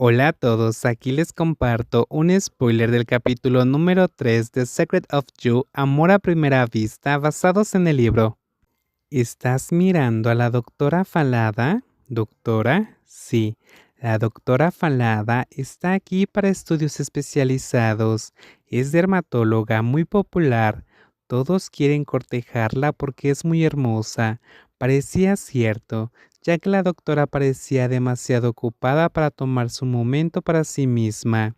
Hola a todos, aquí les comparto un spoiler del capítulo número 3 de Secret of You, Amor a Primera Vista, basados en el libro. ¿Estás mirando a la doctora Falada? ¿Doctora? Sí, la doctora Falada está aquí para estudios especializados. Es dermatóloga muy popular. Todos quieren cortejarla porque es muy hermosa. Parecía cierto ya que la doctora parecía demasiado ocupada para tomar su momento para sí misma.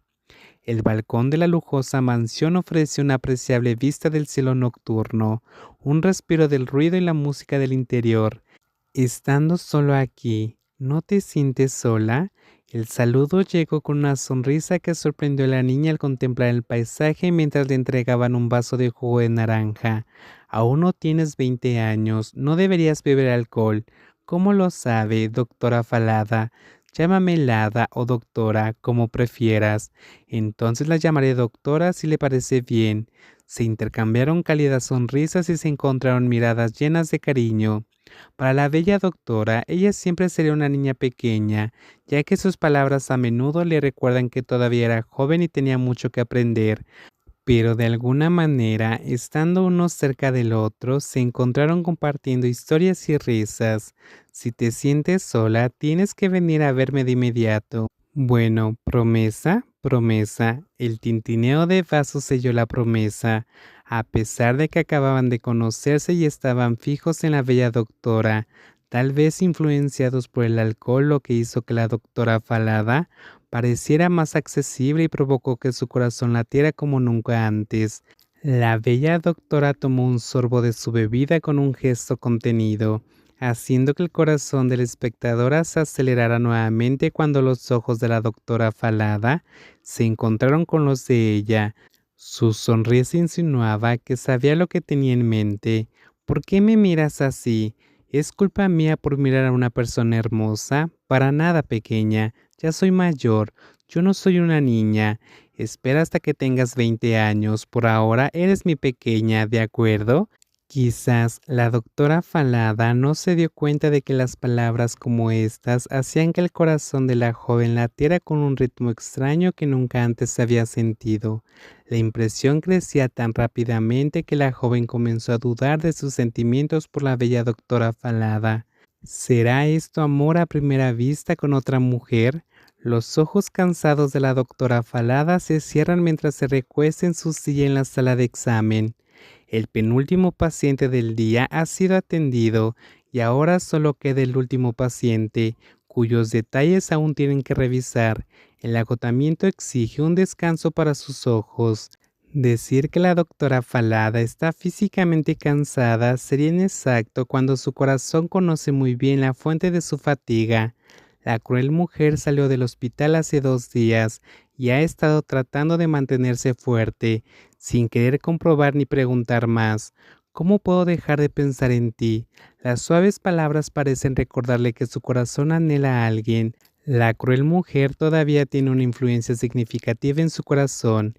El balcón de la lujosa mansión ofrece una apreciable vista del cielo nocturno, un respiro del ruido y la música del interior. Estando solo aquí, ¿no te sientes sola? El saludo llegó con una sonrisa que sorprendió a la niña al contemplar el paisaje mientras le entregaban un vaso de jugo de naranja. Aún no tienes 20 años, no deberías beber alcohol. ¿Cómo lo sabe, doctora Falada? Llámame Lada o doctora, como prefieras. Entonces la llamaré doctora si le parece bien. Se intercambiaron cálidas sonrisas y se encontraron miradas llenas de cariño. Para la bella doctora, ella siempre sería una niña pequeña, ya que sus palabras a menudo le recuerdan que todavía era joven y tenía mucho que aprender, pero de alguna manera, estando uno cerca del otro, se encontraron compartiendo historias y risas. Si te sientes sola, tienes que venir a verme de inmediato. Bueno, promesa, promesa. El tintineo de vasos selló la promesa. A pesar de que acababan de conocerse y estaban fijos en la bella doctora, tal vez influenciados por el alcohol, lo que hizo que la doctora Falada pareciera más accesible y provocó que su corazón latiera como nunca antes. La bella doctora tomó un sorbo de su bebida con un gesto contenido, haciendo que el corazón de la espectadora se acelerara nuevamente cuando los ojos de la doctora Falada se encontraron con los de ella. Su sonrisa insinuaba que sabía lo que tenía en mente. ¿Por qué me miras así? ¿Es culpa mía por mirar a una persona hermosa? Para nada pequeña, ya soy mayor, yo no soy una niña. Espera hasta que tengas 20 años, por ahora eres mi pequeña, ¿de acuerdo? Quizás la doctora Falada no se dio cuenta de que las palabras como estas hacían que el corazón de la joven latiera con un ritmo extraño que nunca antes había sentido. La impresión crecía tan rápidamente que la joven comenzó a dudar de sus sentimientos por la bella doctora Falada. ¿Será esto amor a primera vista con otra mujer? Los ojos cansados de la doctora Falada se cierran mientras se recuesta en su silla en la sala de examen. El penúltimo paciente del día ha sido atendido y ahora solo queda el último paciente, cuyos detalles aún tienen que revisar. El agotamiento exige un descanso para sus ojos. Decir que la doctora Falada está físicamente cansada sería inexacto cuando su corazón conoce muy bien la fuente de su fatiga. La cruel mujer salió del hospital hace dos días y ha estado tratando de mantenerse fuerte, sin querer comprobar ni preguntar más. ¿Cómo puedo dejar de pensar en ti? Las suaves palabras parecen recordarle que su corazón anhela a alguien. La cruel mujer todavía tiene una influencia significativa en su corazón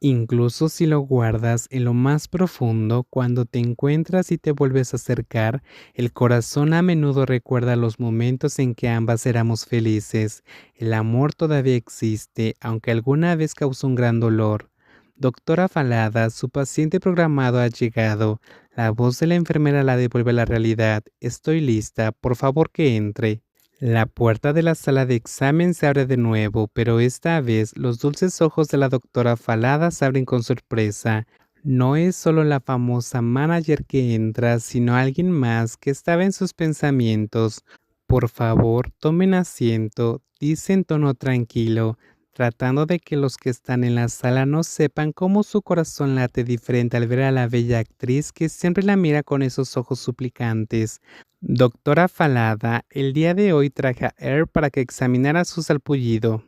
Incluso si lo guardas en lo más profundo, cuando te encuentras y te vuelves a acercar, el corazón a menudo recuerda los momentos en que ambas éramos felices. El amor todavía existe, aunque alguna vez causó un gran dolor. Doctora Falada, su paciente programado ha llegado. La voz de la enfermera la devuelve a la realidad. Estoy lista, por favor que entre. La puerta de la sala de examen se abre de nuevo, pero esta vez los dulces ojos de la doctora Falada se abren con sorpresa. No es solo la famosa manager que entra, sino alguien más que estaba en sus pensamientos. Por favor, tomen asiento, dice en tono tranquilo, tratando de que los que están en la sala no sepan cómo su corazón late diferente al ver a la bella actriz que siempre la mira con esos ojos suplicantes. Doctora Falada, el día de hoy traje a Air para que examinara su salpullido.